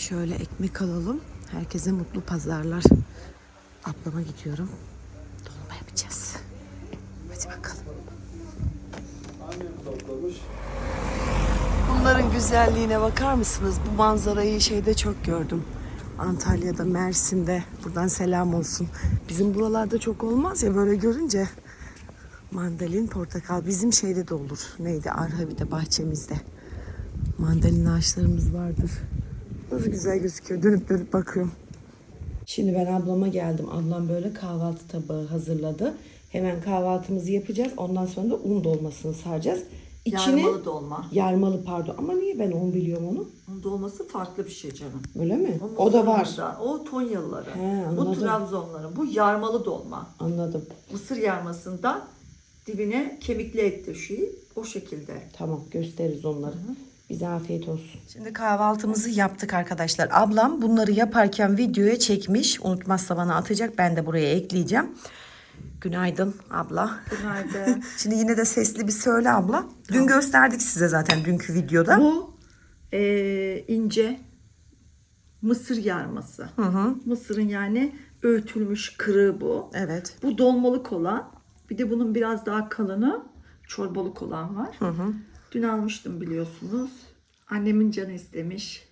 Şöyle ekmek alalım. Herkese mutlu pazarlar. Ablama gidiyorum. Dolma yapacağız. Hadi bakalım. Bunların güzelliğine bakar mısınız? Bu manzarayı şeyde çok gördüm. Antalya'da, Mersin'de. Buradan selam olsun. Bizim buralarda çok olmaz ya böyle görünce. Mandalin, portakal. Bizim şeyde de olur. Neydi? Arhavi'de, bahçemizde. Mandalin ağaçlarımız vardır. Nasıl güzel gözüküyor. Dönüp dönüp bakıyorum. Şimdi ben ablama geldim. Ablam böyle kahvaltı tabağı hazırladı. Hemen kahvaltımızı yapacağız. Ondan sonra da un dolmasını saracağız. İçini Yarmalı dolma. yarmalı pardon. Ama niye ben un biliyorum onu? Onun dolması farklı bir şey canım. Öyle mi? O O da var. Mısırlı'da, O Tonyalıların. He, bu. Trabzonların. Bu yarmalı dolma. Anladım. Mısır yarmasından dibine kemikli et döşeyi o şekilde. Tamam gösteririz onları. Bize afiyet olsun. Şimdi kahvaltımızı yaptık arkadaşlar. Ablam bunları yaparken videoya çekmiş. Unutmazsa bana atacak. Ben de buraya ekleyeceğim. Günaydın abla. Günaydın. Şimdi yine de sesli bir söyle abla. Dün gösterdik size zaten dünkü videoda. bu eee, ince mısır yarması. Mısırın yani öğütülmüş kırığı bu. Evet. Bu dolmalık olan. Bir de bunun biraz daha kalını çorbalık olan var. Dün almıştım biliyorsunuz. Annemin canı istemiş.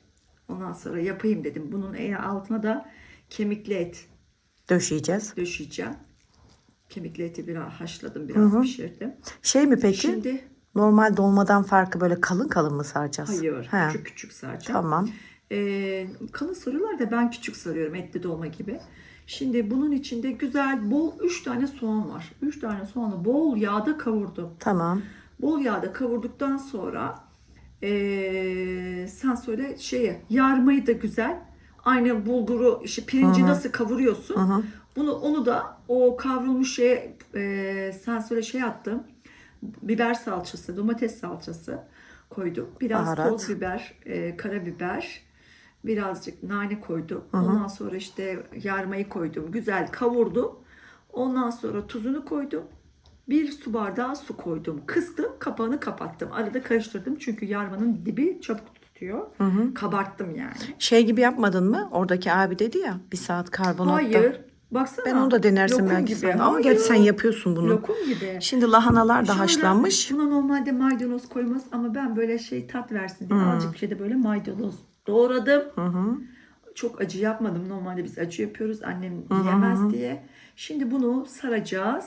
Ondan sonra yapayım dedim. Bunun en altına da kemikli et Döşeyeceğiz. döşeyeceğim. Kemikli eti biraz haşladım, biraz pişirdim. Şey mi peki? Şimdi Normal dolmadan farkı böyle kalın kalın mı saracağız? hayır, He. küçük küçük saracağım. Tamam. Ee, kalın sarıyorlar da ben küçük sarıyorum etli dolma gibi. Şimdi bunun içinde güzel bol 3 tane soğan var. 3 tane soğanı bol yağda kavurdum. Tamam. Bol yağda kavurduktan sonra ee, sen söyle şeye yarmayı da güzel. Aynı bulguru işte pirinci nasıl kavuruyorsun. Bunu onu da o kavrulmuş şeye ee, sen söyle şey attım. Biber salçası, domates salçası koydum. Biraz Baharat. toz biber, ee, karabiber, birazcık nane koydum. Ondan sonra işte yarmayı koydum. Güzel kavurdum. Ondan sonra tuzunu koydum. Bir su bardağı su koydum. Kıstım, kapağını kapattım. Arada karıştırdım çünkü yarmanın dibi çabuk tutuyor. Kabarttım yani. Şey gibi yapmadın mı? Oradaki abi dedi ya bir saat karbonatta. Hayır. Baksana. Ben onu da denersin Lokum belki gibi. sana. Ama Hayır. gerçi sen yapıyorsun bunu. Lokum gibi. Şimdi lahanalar da Şöyle, haşlanmış. Buna normalde maydanoz koymaz ama ben böyle şey tat versin Hmm. diye azıcık bir şey de böyle maydanoz doğradım. Çok acı yapmadım. Normalde biz acı yapıyoruz. Annem yiyemez diye. Şimdi bunu saracağız.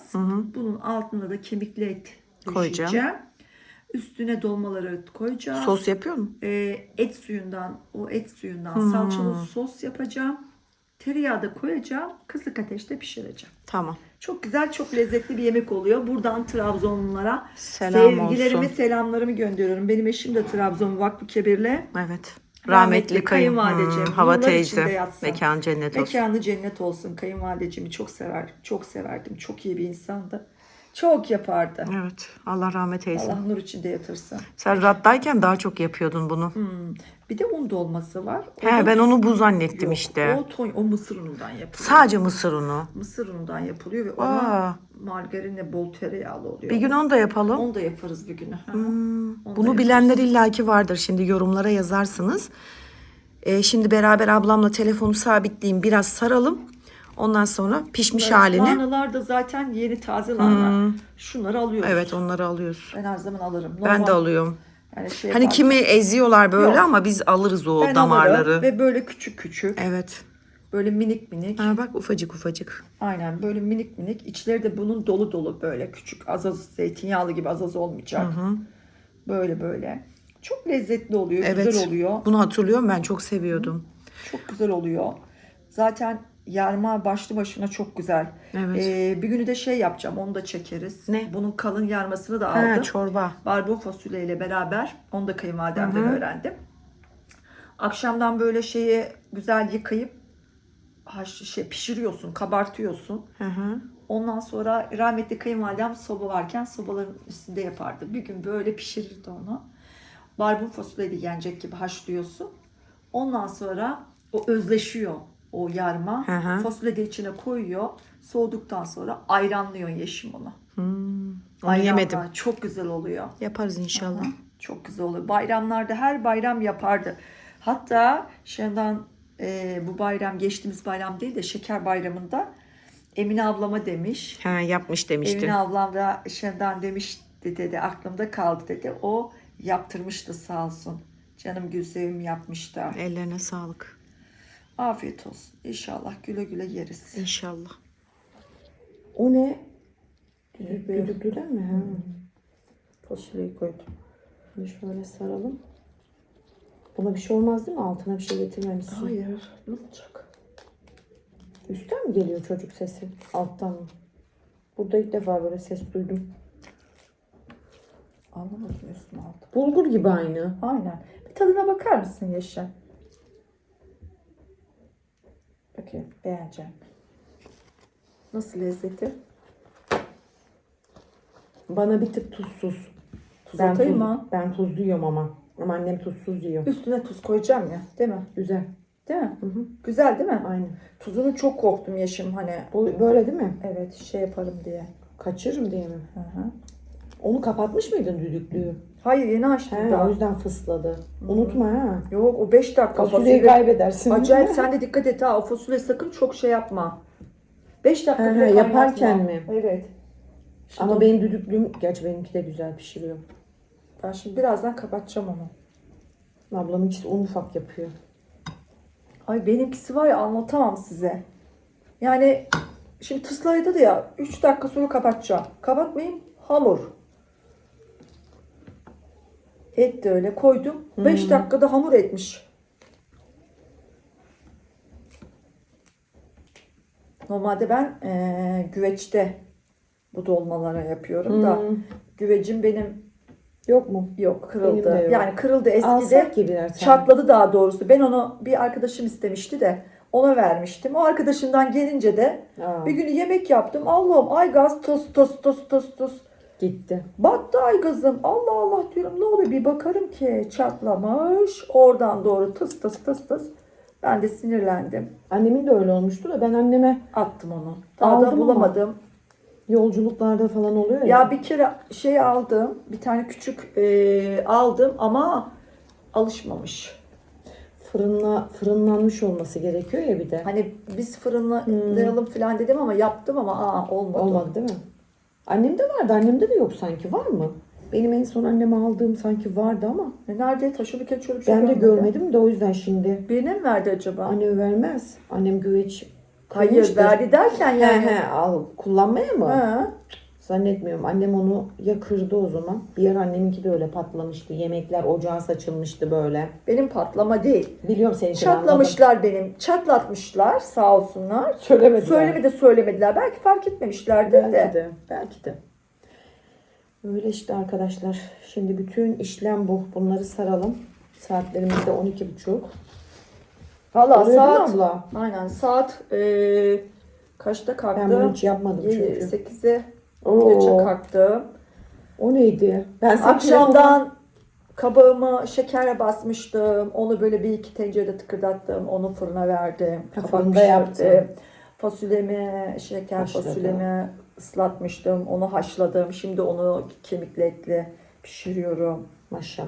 Bunun altına da kemikli et Koyacağım. düşeceğim. Üstüne dolmaları koyacağız. Sos yapıyor mu? Ee, et suyundan, o et suyundan Hmm. salçalı sos yapacağım. Tereyağı da koyacağım. Kısık ateşte pişireceğim. Tamam. Çok güzel, çok lezzetli bir yemek oluyor. Buradan Trabzonlulara Selam sevgilerimi, olsun. selamlarımı gönderiyorum. Benim eşim de Trabzon Vakfı Kebir'le. Evet. Rahmetli Rahmetli kayın. kayınvalideciğim. Hmm, hava teyze. Mekan cennet olsun. Mekanı cennet olsun. Kayınvalideciğimi çok sever, çok severdim. Çok iyi bir insandı. Çok yapardı. Evet. Allah rahmet eylesin. Allah nur içinde yatırsın. Sen raddayken daha çok yapıyordun bunu. Bir de un dolması var. O He da- ben onu bu zannettim Yok, işte. O, ton, o mısır unundan yapılıyor. Sadece mısır unu. Mısır unundan yapılıyor ve Aa. ona margarinle bol tereyağlı oluyor. Bir gün onu da yapalım. Onu da yaparız bir gün. Hı. Hmm, Onu Bunu bilenler illaki vardır. Şimdi yorumlara yazarsınız. Ee, şimdi beraber ablamla telefonu sabitleyeyim. Biraz saralım. Ondan sonra pişmiş halini. Lahanalar da zaten yeni taze lahana. Şunları alıyoruz. Evet onları alıyoruz. Ben her zaman alırım. Ben de Normal- alıyorum. Yani şey Hani yapar- kimi eziyorlar böyle Yok. ama biz alırız o ben damarları. alırım ve böyle küçük küçük, Evet. böyle minik minik. Ha bak ufacık ufacık. Aynen böyle minik minik. İçleri de bunun dolu dolu böyle küçük az az zeytinyağlı gibi az az olmayacak. Böyle böyle. Çok lezzetli oluyor, Evet. güzel oluyor. Bunu hatırlıyorum ben çok seviyordum. Çok güzel oluyor. Zaten yarma başlı başına çok güzel. Evet. Ee, bir günü de şey yapacağım onu da çekeriz. Ne? Bunun kalın yarmasını da Ha, aldım. çorba. Barbun fasulyeyle beraber onu da kayınvalidemden öğrendim. Akşamdan böyle şeyi güzel yıkayıp haş, şey pişiriyorsun, kabartıyorsun. Hı hı. Ondan sonra rahmetli kayınvalidem soba varken sobaların üstünde yapardı. Bir gün böyle pişirirdi onu. Barbun fasulyeyi yenecek gibi haşlıyorsun. Ondan sonra o özleşiyor o yarma. Hı hı. Fasulye de içine koyuyor. Soğuduktan sonra ayranlıyor yeşim onu. Onu Ayranla yemedim. Çok güzel oluyor. Yaparız inşallah. Çok güzel oluyor. Bayramlarda her bayram yapardı. Hatta Şendan e, bu bayram geçtiğimiz bayram değil de şeker bayramında Emine ablama demiş. Ha yapmış Emine ablam da Şendan demişti dedi aklımda kaldı dedi. O yaptırmıştı sağ olsun. Canım Gülsevim yapmıştı. Ellerine sağlık. Afiyet olsun. İnşallah güle güle yeriz. İnşallah. O ne? Düdüklü. Düdüklüden mi? Ha. Fasulyeyi koydum. Bunu şöyle saralım. Buna bir şey olmaz değil mi? Altına bir şey getirmemişsin. Hayır. Ne olacak? Üstten mi geliyor çocuk sesi? Alttan mı? Burada ilk defa böyle ses duydum. Anlamadım üstüne aldım. Bulgur gibi aynı. Aynen. Bir tadına bakar mısın Yaşar? Bakayım beğeneceğim. Nasıl lezzeti? Bana bir tık tuzsuz. Tuz ben atayım tuz, mı? Ben tuzlu yiyorum ama. Ama annem tuzsuz yiyor. Üstüne tuz koyacağım ya. Değil mi? Güzel. Değil mi? Hı hı. Güzel değil mi? Aynen. Tuzunu çok korktum Yaşım hani. Bu böyle değil mi? Evet şey yaparım diye. Kaçırırım diye mi? Hı hı. Onu kapatmış mıydın düdüklüyü? Hayır yeni açtım He, daha. o yüzden fısladı. Unutma ha. Yok o 5 dakika Fasulyeyi fasulye. kaybedersin. Acayip sen de dikkat et ha. O fasulye sakın çok şey yapma. 5 dakika He, bile he, yaparken kaynatma. mi? Evet. Şimdi Ama benim düdüklüğüm, gerçi benimki de güzel pişiriyor. ben şimdi birazdan kapatacağım onu. Ablam ikisi un ufak yapıyor. Ay benimkisi var ya anlatamam size. Yani şimdi tıslaydı da ya 3 dakika sonra kapatacağım. Kapatmayayım hamur. Et de öyle koydum. 5 dakikada hamur etmiş. Normalde ben eee, güveçte bu dolmalara yapıyorum da Hmm. güvecim benim Yok mu? yok Benim kırıldı. de yok. Yani kırıldı eskide. Alsak ki birer tane. Çatladı daha doğrusu. Ben onu bir arkadaşım istemişti de ona vermiştim. O arkadaşımdan gelince de Aa, bir günü yemek yaptım. Allah'ım aygaz tos tos tos tos tos. Gitti. Battı aygazım. Allah Allah diyorum ne oluyor bir bakarım ki çatlamış. Oradan doğru tıs tıs tıs tıs. Ben de sinirlendim. Annemin de öyle olmuştu da ben anneme Attım onu. Daha Aldım da ama. bulamadım. yolculuklarda falan oluyor ya. Ya bir kere şey aldım. Bir tane küçük e, aldım ama alışmamış. fırınla fırınlanmış olması gerekiyor ya bir de. Hani biz fırınlayalım falan dedim ama yaptım ama aa olmadı. Olmadı değil mi? Annemde vardı. Annemde de yok sanki. Var mı? Benim en son anneme aldığım sanki vardı ama E Nerede şöyle bir şey ben de görmedim. de o yüzden şimdi Birine mi verdi acaba? annem vermez. Annem güveç Hayır verdi derken He yani. he al kullanmaya mı? Ha. Zannetmiyorum. Annem onu ya kırdı o zaman. Bir yer anneminki de öyle patlamıştı. Yemekler ocağa saçılmıştı böyle. Benim patlama değil. Biliyorum seni Çatlamışlar benim. Çatlatmışlar sağ olsunlar. Söylemediler. Söyleme de söylemediler. Belki fark etmemişlerdir Belki de. de. Belki de. Öyle işte arkadaşlar. Şimdi bütün işlem bu. Bunları saralım. Saatlerimiz de 12.30. Valla Oluyor değil mi saat. abla? Aynen saat e, kaçta Ben bunu hiç yapmadım çünkü. 8'e Oo. geçe kalktım. O neydi? Ben Akşamdan kabağımı şekerle basmıştım. Onu böyle bir iki tencerede tıkırdattım. Onu fırına verdim. Ha, fırında pişirdim. yaptın. Fasulyemi, şeker Haşladın. fasulyemi ıslatmıştım. Onu haşladım. Şimdi onu kemikli etli pişiriyorum. Maşallah.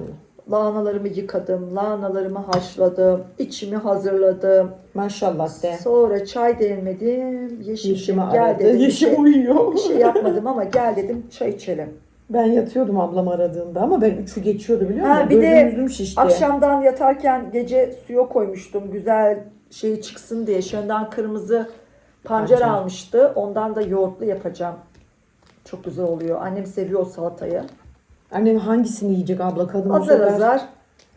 Lahanalarımı yıkadım. Lahanalarımı haşladım. içimi hazırladım. Maşallah de. Sonra çay demledim. Yeşimi gel aradı. dedim. Yeşim şey, uyuyor. bir şey yapmadım ama gel dedim çay içelim. Ben yatıyordum ablam aradığında ama ben üçü geçiyordu biliyor musun? Ha, bir de Gözüm yüzüm şişti. Akşamdan yatarken gece suya koymuştum. Güzel şey çıksın diye. Şönden kırmızı pancar Pancar. almıştı. Ondan da yoğurtlu yapacağım. Çok güzel oluyor. Annem seviyor o salatayı. Annem hangisini yiyecek abla kadın bu Azar sefer azar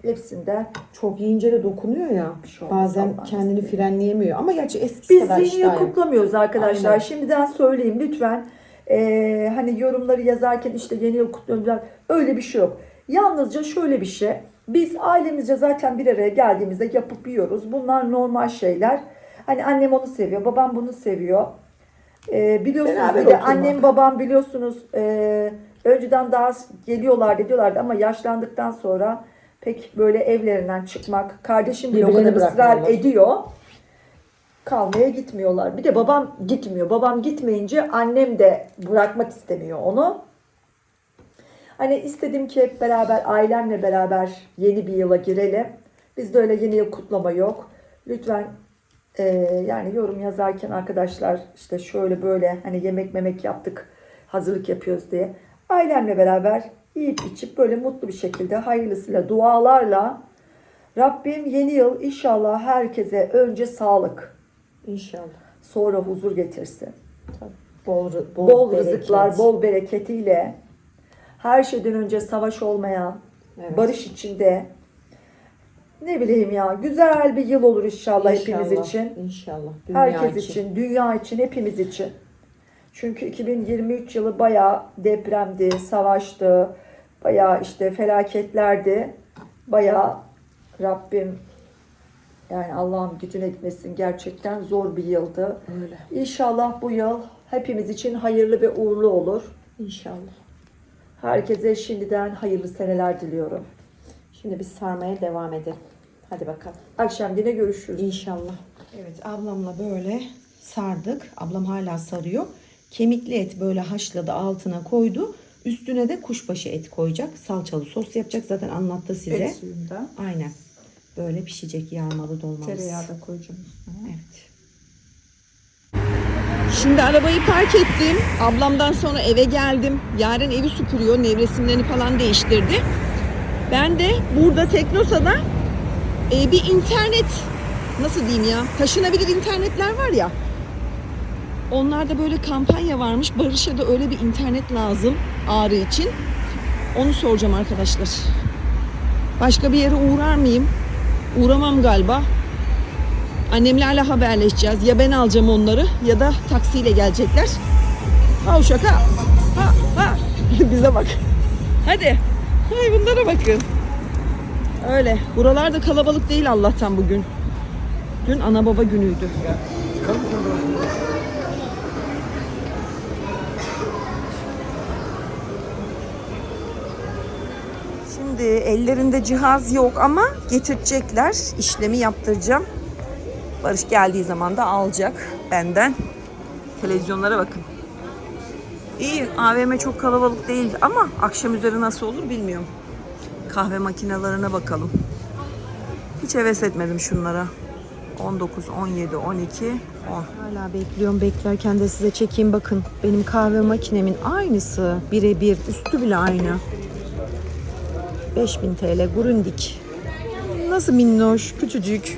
hepsinden. Çok yiyince de dokunuyor ya. Bir şey olmaz Bazen Allah'ın kendini izniyle. frenleyemiyor. Ama gerçi eskisi Biz kadar zihnini yok. kutlamıyoruz arkadaşlar. Aynen. Şimdiden söyleyeyim lütfen. Ee, hani yorumları yazarken işte yeni yıl kutluyorum. Öyle bir şey yok. Yalnızca şöyle bir şey. Biz ailemizce zaten bir araya geldiğimizde yapıp yiyoruz. Bunlar normal şeyler. Hani annem onu seviyor, babam bunu seviyor. Ee, biliyorsunuz Beraber bir de oturmak. annem babam biliyorsunuz e, önceden daha geliyorlardı diyorlardı ama yaşlandıktan sonra pek böyle evlerinden çıkmak, kardeşim bile o kadar ısrar ediyor kalmaya gitmiyorlar. Bir de babam gitmiyor. Babam gitmeyince annem de bırakmak istemiyor onu. Hani istedim ki hep beraber ailemle beraber yeni bir yıla girelim. Bizde öyle yeni yıl kutlama yok. Lütfen e, yani yorum yazarken arkadaşlar işte şöyle böyle hani yemek memek yaptık hazırlık yapıyoruz diye. Ailemle beraber yiyip içip böyle mutlu bir şekilde hayırlısıyla dualarla Rabbim yeni yıl inşallah herkese önce sağlık İnşallah. sonra huzur getirsin. Tabii. Bol, bol, Bol, bereket. rızıklar, bol bereketiyle her şeyden önce savaş olmayan, Evet. barış içinde ne bileyim ya güzel bir yıl olur inşallah, hepimiz İnşallah, için. İnşallah. Dünya Herkes için. dünya için, hepimiz için. Çünkü 2023 yılı bayağı depremdi, savaştı, bayağı işte felaketlerdi. Bayağı Rabbim yani Allah'ım gücüne gitmesin gerçekten zor bir yıldı. Öyle. İnşallah bu yıl hepimiz için hayırlı ve uğurlu olur. İnşallah. Herkese şimdiden hayırlı seneler diliyorum. Şimdi biz sarmaya devam edelim. Hadi bakalım. Akşam yine görüşürüz. İnşallah. Evet ablamla böyle sardık. Ablam hala sarıyor. Kemikli et böyle haşladı altına koydu. Üstüne de kuşbaşı et koyacak. Salçalı sos yapacak. Zaten anlattı size. Et suyunda Aynen. Böyle pişecek yağmalı dolmamız. tereyağı da koyacağım üstüne. Evet. Şimdi arabayı park ettim. Ablamdan sonra eve geldim. Yarın evi süpürüyor. Nevresimlerini falan değiştirdi. Ben de burada Teknosa'da e, bir internet nasıl diyeyim ya taşınabilir internetler var ya onlarda böyle kampanya varmış. Barış'a da öyle bir internet lazım Ağrı için. Onu soracağım arkadaşlar. Başka bir yere uğrar mıyım? Uğramam galiba. Annemlerle haberleşeceğiz. Ya ben alacağım onları ya da taksiyle gelecekler. Ha uşaka. Ha ha. Bize bak. Hadi. Hay bunlara bakın. Öyle. Buralarda kalabalık değil Allah'tan bugün. Dün ana baba günüydü. Şimdi ellerinde cihaz yok ama getirecekler. İşlemi yaptıracağım. Barış geldiği zaman da alacak benden. Televizyonlara bakın. İyi AVM çok kalabalık değil ama akşam üzeri nasıl olur bilmiyorum. Kahve makinelerine bakalım. Hiç heves etmedim şunlara. 19, 17, 12, 10. Hala bekliyorum. Beklerken de size çekeyim bakın. Benim kahve makinemin aynısı. Birebir. Üstü bile aynı. 5000 TL Grundig. Nasıl minnoş, küçücük.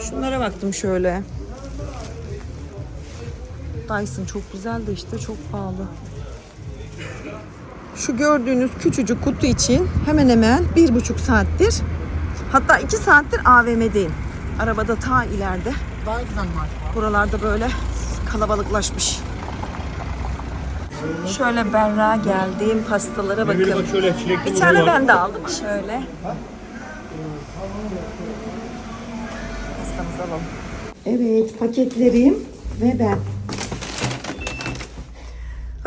Şunlara baktım şöyle. Dyson çok güzel de işte çok pahalı. Şu gördüğünüz küçücük kutu için hemen hemen bir buçuk saattir hatta iki saattir AVM'deyim. Arabada ta ileride. Buralarda böyle kalabalıklaşmış. Şöyle berra geldiğim pastalara bakın. Bak şöyle çilekli Bir tane ben de aldım. Şöyle. Pastamızı alalım. Evet paketlerim ve ben.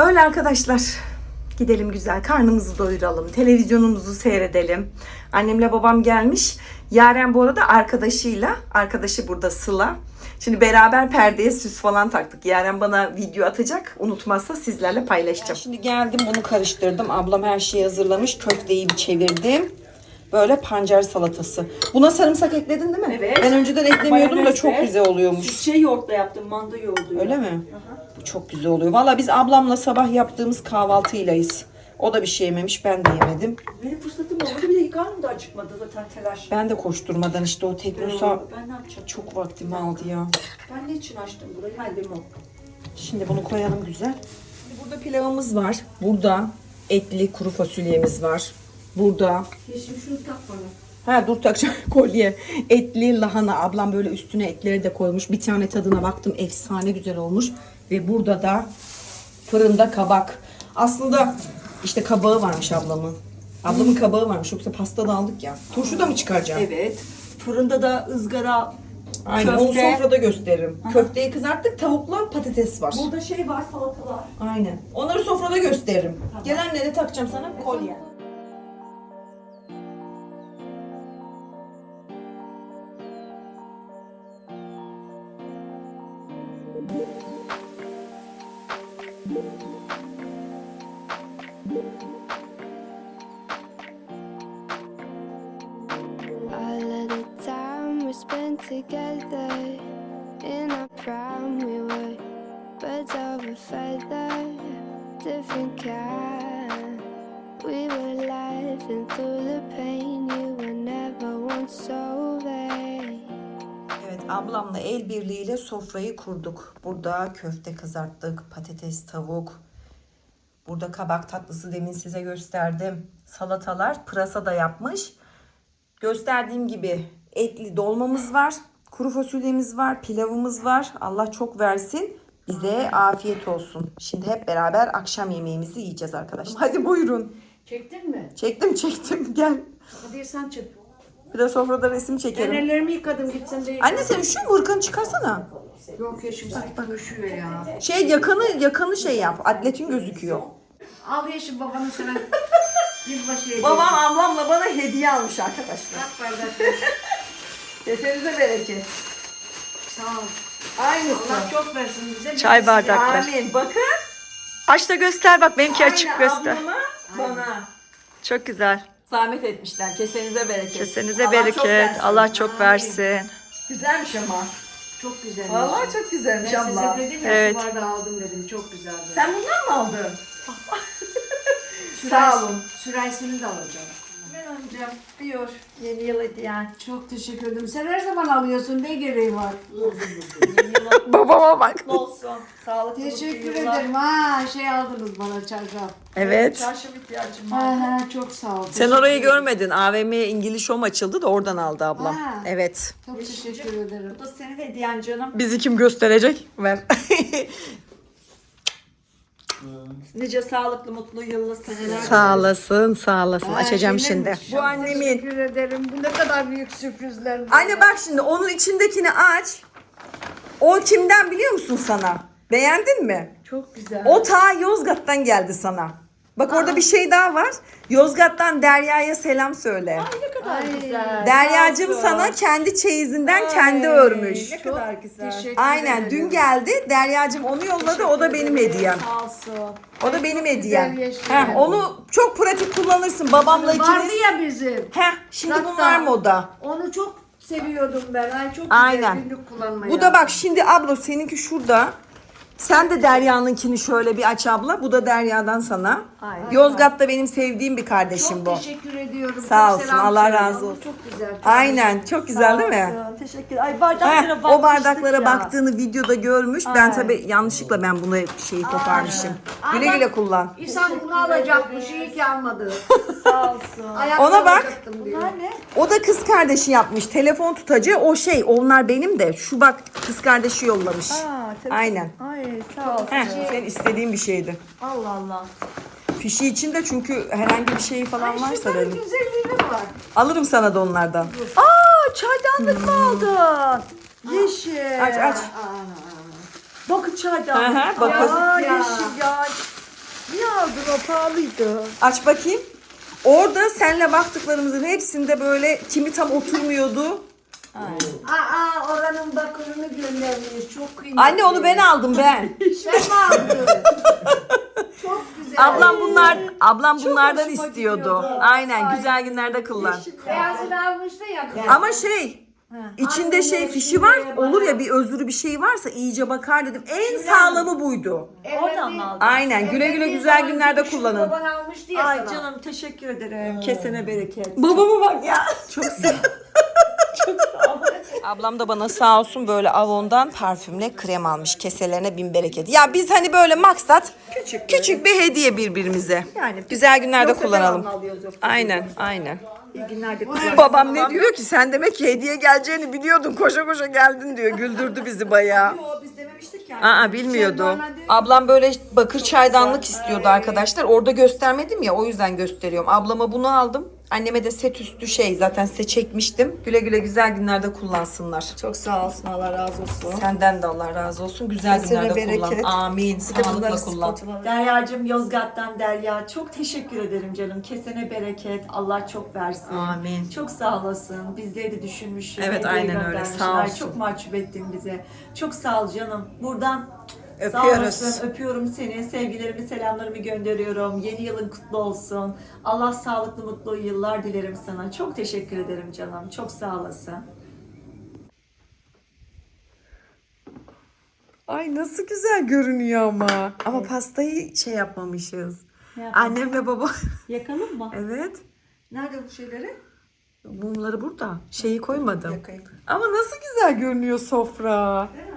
Öyle arkadaşlar. Gidelim güzel karnımızı doyuralım. Televizyonumuzu seyredelim. Annemle babam gelmiş. Yaren bu arada arkadaşıyla. Arkadaşı burada Sıla. Şimdi beraber perdeye süs falan taktık. Yaren bana video atacak. Unutmazsa sizlerle paylaşacağım. şimdi geldim bunu karıştırdım. Ablam her şeyi hazırlamış. Köfteyi bir çevirdim. Böyle pancar salatası. Buna sarımsak ekledin değil mi? Evet. Ben önceden eklemiyordum da Mayonez çok de. güzel oluyormuş. Şey yoğurtla yaptım, manda yoğurdu. Öyle mi? Bu çok güzel oluyor. Valla biz ablamla sabah yaptığımız kahvaltıylayız. O da bir şey yememiş, ben de yemedim. Benim fırsatım olmadı. Bir de karnım da acıkmadı zaten telaş. Ben de koşturmadan işte o teknosa Ben ne yapacağım? çok vaktimi aldı ya. Ben ne için açtım burayı? Hadi o. Şimdi bunu koyalım güzel. Şimdi burada pilavımız var. Burada etli kuru fasulyemiz var. Burada Yeşim şunu tak bana. Ha dur takacağım kolye. Etli lahana. Ablam böyle üstüne etleri de koymuş. Bir tane tadına baktım. Efsane güzel olmuş. Ve burada da fırında kabak. Aslında işte kabağı varmış ablamın. Ablamın kabağı varmış. Yoksa pasta da aldık ya. Turşu da mı çıkaracağım? Evet. Fırında da ızgara, Aynen onu köfte. sofrada gösteririm. Köfteyi kızarttık. Tavukla patates var. Burada şey var salatalar. Aynen. Onları sofrada gösteririm. Gelenlere takacağım sana kolye. Ablamla el birliğiyle sofrayı kurduk. Burada köfte kızarttık, patates, tavuk. Burada kabak tatlısı demin size gösterdim. Salatalar, pırasa da yapmış. Gösterdiğim gibi etli dolmamız var. Kuru fasulyemiz var, pilavımız var. Allah çok versin. Bize afiyet olsun. Şimdi hep beraber akşam yemeğimizi yiyeceğiz arkadaşlar. Hadi buyurun. Çektin mi? Çektim çektim gel. Hadi sen çık. Bir de sofrada resim Ben çekelim. ellerimi yıkadım gitsin de. Anne sen üşüyor mu? Hırkanı çıkarsana. Yok ya şimdi sırtım üşüyor ya. Şey yakını yakını şey yap. Atletin gözüküyor. Al yeşil babanın sana yılbaşı hediyesi. Babam ablamla bana hediye almış arkadaşlar. Bak bardak. Kesenize bereket. Sağ ol. Aynısı. Allah çok versin bize. Çay bardakları. Amin. Bakın. Aç da göster bak benimki açık aynı göster. ablama bana. Çok güzel. Zahmet etmişler. Kesenize bereket. Kesenize Allah bereket. çok versin. Allah çok versin. Güzelmiş ama. Çok güzel. Vallahi çok güzelmiş Ben abla. size dedim ya Evet. su bardağı aldım dedim. Çok güzeldi. Sen bundan mı aldın? Sağ olun. Sürahisini de alacağım. Ben alacağım. Buyur. Yeni yıl hediyen. Çok teşekkür ederim. Sen her zaman alıyorsun. Ne gereği var? Yeni yıl Babama bak. kutlu olsun. Sağlıklı Teşekkür mutlu ederim. Ha şey aldınız bana çarşaf. Evet. Çarşaf ihtiyacım Ha var. ha çok sağ ol. Sen orayı görmedin. AVM'ye İngiliz Home açıldı da oradan aldı ablam. Ha. Evet. Çok teşekkür ederim. Bu da senin hediyen canım. Bizi kim gösterecek? Ver. Nice sağlıklı mutlu yıllı seneler. sağ olasın, sağ olasın. Açacağım şimdi. Bu annemin. Teşekkür ederim. Bu ne kadar büyük sürprizler. Anne bak şimdi onun içindekini aç. O kimden biliyor musun sana? Beğendin mi? Çok güzel. O ta Yozgat'tan geldi sana. Bak orada bir şey daha var. Yozgat'tan Derya'ya selam söyle. Ay, güzel. Derya'cığım sana kendi çeyizinden kendi örmüş. Ne kadar güzel. Teşekkür Aynen ederim. dün geldi. Derya'cığım onu yolladı. O da benim hediyem. Sağ olsun. O da benim hediyem. Heh, onu çok pratik kullanırsın babamla Vardı ikiniz. ya bizim. Heh, şimdi Hatta- bunlar moda. Onu çok seviyordum ben. Ay çok Aynen. güzel günlük kullanmaya. Bu da bak şimdi abla seninki şurada. Sen de Derya'nınkini şöyle bir aç abla. Bu da Derya'dan sana. Yozgat'ta benim sevdiğim bir kardeşim çok bu. teşekkür ediyorum. Sağ Çok olsun, selam Allah razı olsun. Çok güzel. çok Aynen çok güzel değil mi? Teşekkür. Ay Heh, bardaklara o bakmıştık bardaklara ya. baktığını videoda görmüş. Ben tabii yanlışlıkla ben bunu şeyi koparmışım. Güle Ama- güle kullan. İnsan bunu alacakmış. iyi ki almadı. Sağ olsun. Ayakta Ona bak. O da kız kardeşi yapmış. Telefon tutacı o şey. Onlar benim de. Şu bak kız kardeşi yollamış. Aa. Aynen. Ay sağ ol. Heh, senin istediğin bir şeydi. Allah Allah. Fişi içinde çünkü herhangi bir şey falan varsa güzelliğine bak. Alırım sana da onlardan. Aa çaydanlık mı aldın? Yeşil. Aç aç. Bakın çaydanlık. Aha, bakın. Aa Ya. yeşil ya. Niye aldın o pahalıydı. Aç bakayım. Orada senle baktıklarımızın hepsinde böyle kimi tam oturmuyordu. Aa oranın bakırını göndermiş. Çok kıymetli. Anne onu ben aldım ben. Sen mi aldın? Ablam bunlar ablam bunlardan hoşuma istiyordu. gidiyordu. Aynen güzel günlerde kullan. Beyazını almıştı ya. Ama şey içinde şey fişi var olur ya bir özürü bir şey varsa iyice bakar dedim. En sağlamı buydu. Oradan mı aldın? Aynen güle güle güzel günlerde kullanın. Baban almıştı ya Ay sana. canım teşekkür ederim. Kesene bereket. Babama bak ya. Çok sağ Ablam da bana sağ olsun böyle Avon'dan parfümle krem almış. Keselerine bin bereket. Ya biz hani böyle maksat küçük, küçük bir hediye birbirimize. Yani Güzel günlerde kullanalım. Aynen, aynen. İyi günlerde. Babam ne diyor ki sen demek ki hediye geleceğini biliyordun. Koşa koşa geldin diyor. Güldürdü bizi bayağı. Yo, biz dememiştik yani. Aa bilmiyordu. Ablam böyle bakır çaydanlık istiyordu arkadaşlar. Orada göstermedim ya o yüzden gösteriyorum. Ablama bunu aldım. Anneme de set üstü şey zaten size çekmiştim. Güle güle güzel günlerde kullansınlar. Çok sağ olsun Allah razı olsun. Senden de Allah razı olsun. Güzel Kesene günlerde kullan. bereket. Amin. Bir de Sağlıkla kullan. spatula- Derya'cığım Yozgat'tan Derya. Çok teşekkür ederim canım. Kesene bereket. Allah çok versin. Amin. Çok sağ olasın. Bizleri de düşünmüşsün. Evet, hediye aynen öyle. göndermişler. Sağ olsun. Çok mahcup ettin bize. Çok sağ ol canım. Buradan Öpüyoruz. Sağ olasın, öpüyorum seni. Sevgilerimi, selamlarımı gönderiyorum. Yeni yılın kutlu olsun. Allah sağlıklı, mutlu yıllar dilerim sana. Çok teşekkür ederim canım. Çok sağ olasın. Ay nasıl güzel görünüyor ama. Ama pastayı şey yapmamışız. Ne yapalım? Annemle baba. Yakalım mı? evet. Nerede bu şeyleri? Mumları burada. Şeyi koymadım. Yakayım. Ama nasıl güzel görünüyor sofra. Değil mi?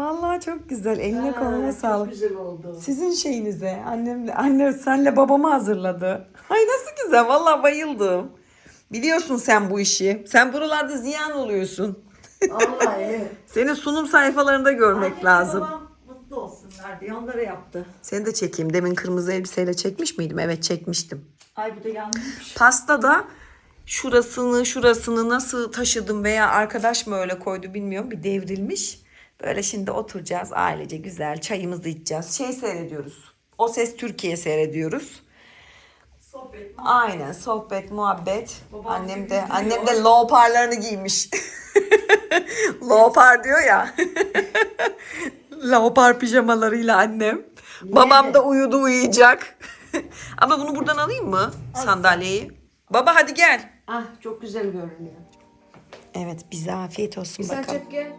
Vallahi çok güzel. Eline koluna sağlık. Güzel oldu. Sizin şeyinize. Annemle, anne senle babamı hazırladı. Ay nasıl güzel. Vallahi bayıldım. Biliyorsun sen bu işi. Sen buralarda ziyan oluyorsun. Vallahi. Seni sunum sayfalarında görmek Annem, lazım. Babam mutlu olsunlar diye onlara yaptı. Seni de çekeyim. Demin kırmızı elbiseyle çekmiş miydim? Evet çekmiştim. Ay bu da yanlış. Pasta da şurasını şurasını nasıl taşıdım veya arkadaş mı öyle koydu bilmiyorum. Bir devrilmiş. Böyle şimdi oturacağız ailece güzel çayımızı içeceğiz. Şey seyrediyoruz. O Ses Türkiye seyrediyoruz. Sohbet. Aynen sohbet, muhabbet. Babam annem de annem de leoparlarını giymiş. Leopar diyor ya. Leopar pijamalarıyla annem. Babam da uyudu uyuyacak. Ama bunu buradan alayım mı? Sandalyeyi. Baba hadi gel. ah çok güzel görünüyor. Evet bize afiyet olsun Sen bakalım. çek gel.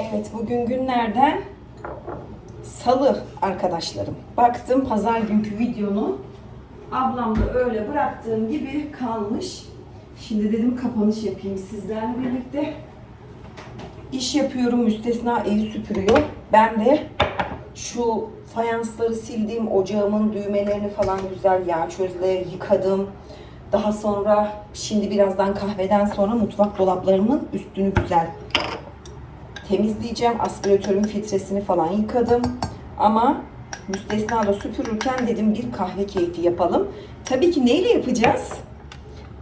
Evet bugün günlerden salı arkadaşlarım. Baktım pazar günkü videonu. Ablam da öyle bıraktığım gibi kalmış. Şimdi dedim kapanış yapayım sizlerle birlikte. İş yapıyorum müstesna evi süpürüyor. Ben de şu fayansları sildim. Ocağımın düğmelerini falan güzel yağ çözle yıkadım. Daha sonra şimdi birazdan kahveden sonra mutfak dolaplarımın üstünü güzel temizleyeceğim. Aspiratörün filtresini falan yıkadım. Ama müstesna da süpürürken dedim bir kahve keyfi yapalım. Tabii ki neyle yapacağız?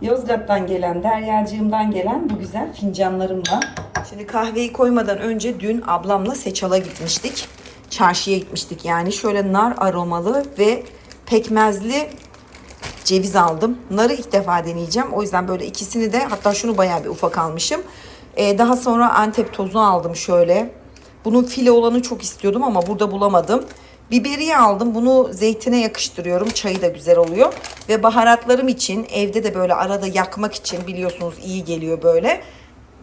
Yozgat'tan gelen, Deryacığımdan gelen bu güzel fincanlarımla. Şimdi kahveyi koymadan önce dün ablamla Seçal'a gitmiştik. Çarşıya gitmiştik yani. Şöyle nar aromalı ve pekmezli ceviz aldım. Narı ilk defa deneyeceğim. O yüzden böyle ikisini de hatta şunu bayağı bir ufak almışım. Ee, daha sonra Antep tozu aldım şöyle. Bunun file olanı çok istiyordum ama burada bulamadım. Biberiye aldım. Bunu zeytine yakıştırıyorum. Çayı da güzel oluyor. Ve baharatlarım için evde de böyle arada yakmak için biliyorsunuz iyi geliyor böyle.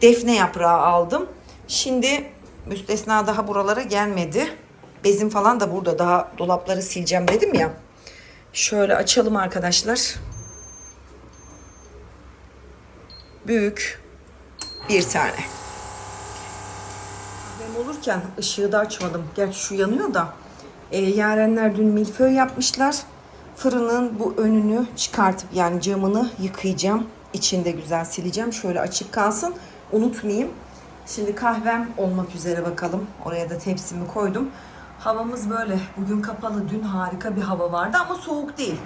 Defne yaprağı aldım. Şimdi müstesna daha buralara gelmedi. Bezim falan da burada. Daha dolapları sileceğim dedim ya. Şöyle açalım arkadaşlar. Büyük bir tane. Kahvem olurken ışığı da açmadım. Gerçi şu yanıyor da. Ee, yarenler dün milföy yapmışlar. Fırının bu önünü çıkartıp yani camını yıkayacağım. İçinde güzel sileceğim. Şöyle açık kalsın. Unutmayayım. Şimdi kahvem olmak üzere bakalım. Oraya da tepsimi koydum. Havamız böyle. Bugün kapalı. Dün harika bir hava vardı ama soğuk değil.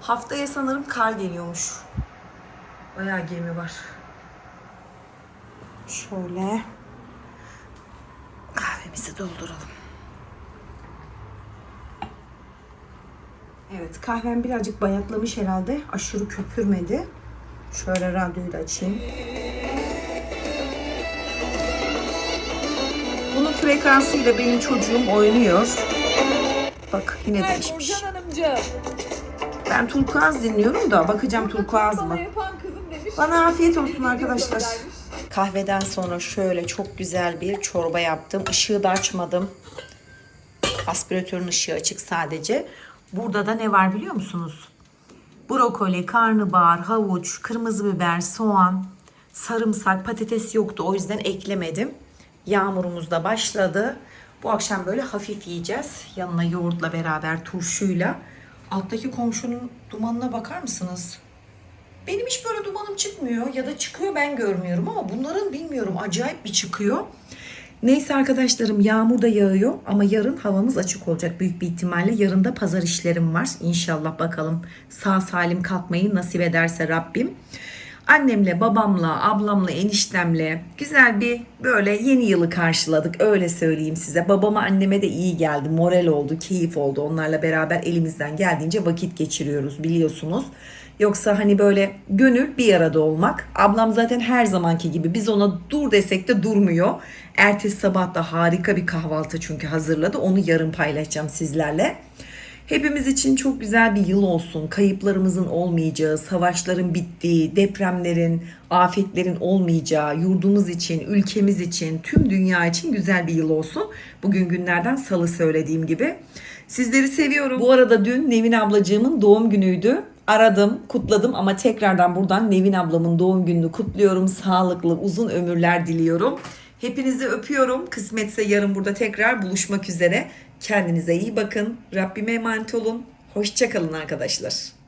Haftaya sanırım kar geliyormuş. Bayağı gemi var. Şöyle kahvemizi dolduralım. Evet kahvem birazcık bayatlamış herhalde. Aşırı köpürmedi. Şöyle radyoyu da açayım. Bunun frekansıyla benim çocuğum oynuyor. Bak yine değişmiş. Ben turkuaz dinliyorum da bakacağım turkuaz mı? Bana afiyet olsun arkadaşlar. Kahveden sonra şöyle çok güzel bir çorba yaptım. Işığı da açmadım. Aspiratörün ışığı açık sadece. Burada da ne var biliyor musunuz? Brokoli, karnabahar, havuç, kırmızı biber, soğan, sarımsak, patates yoktu. O yüzden eklemedim. Yağmurumuz da başladı. Bu akşam böyle hafif yiyeceğiz. Yanına yoğurtla beraber turşuyla. Alttaki komşunun dumanına bakar mısınız? Benim hiç böyle dumanım çıkmıyor ya da çıkıyor ben görmüyorum ama bunların bilmiyorum acayip bir çıkıyor. Neyse arkadaşlarım yağmur da yağıyor ama yarın havamız açık olacak büyük bir ihtimalle. Yarın da pazar işlerim var. İnşallah bakalım sağ salim kalkmayı nasip ederse Rabbim. Annemle, babamla, ablamla, eniştemle güzel bir böyle yeni yılı karşıladık öyle söyleyeyim size. Babama anneme de iyi geldi, moral oldu, keyif oldu. Onlarla beraber elimizden geldiğince vakit geçiriyoruz biliyorsunuz. Yoksa hani böyle gönül bir arada olmak. Ablam zaten her zamanki gibi biz ona dur desek de durmuyor. Ertesi sabah da harika bir kahvaltı çünkü hazırladı. Onu yarın paylaşacağım sizlerle. Hepimiz için çok güzel bir yıl olsun. Kayıplarımızın olmayacağı, savaşların bittiği, depremlerin, afetlerin olmayacağı, yurdumuz için, ülkemiz için, tüm dünya için güzel bir yıl olsun. Bugün günlerden salı söylediğim gibi. Sizleri seviyorum. Bu arada dün Nevin ablacığımın doğum günüydü. Aradım, kutladım ama tekrardan buradan Nevin ablamın doğum gününü kutluyorum. Sağlıklı, uzun ömürler diliyorum. Hepinizi öpüyorum. Kısmetse yarın burada tekrar buluşmak üzere. Kendinize iyi bakın. Rabbime emanet olun. Hoşçakalın arkadaşlar.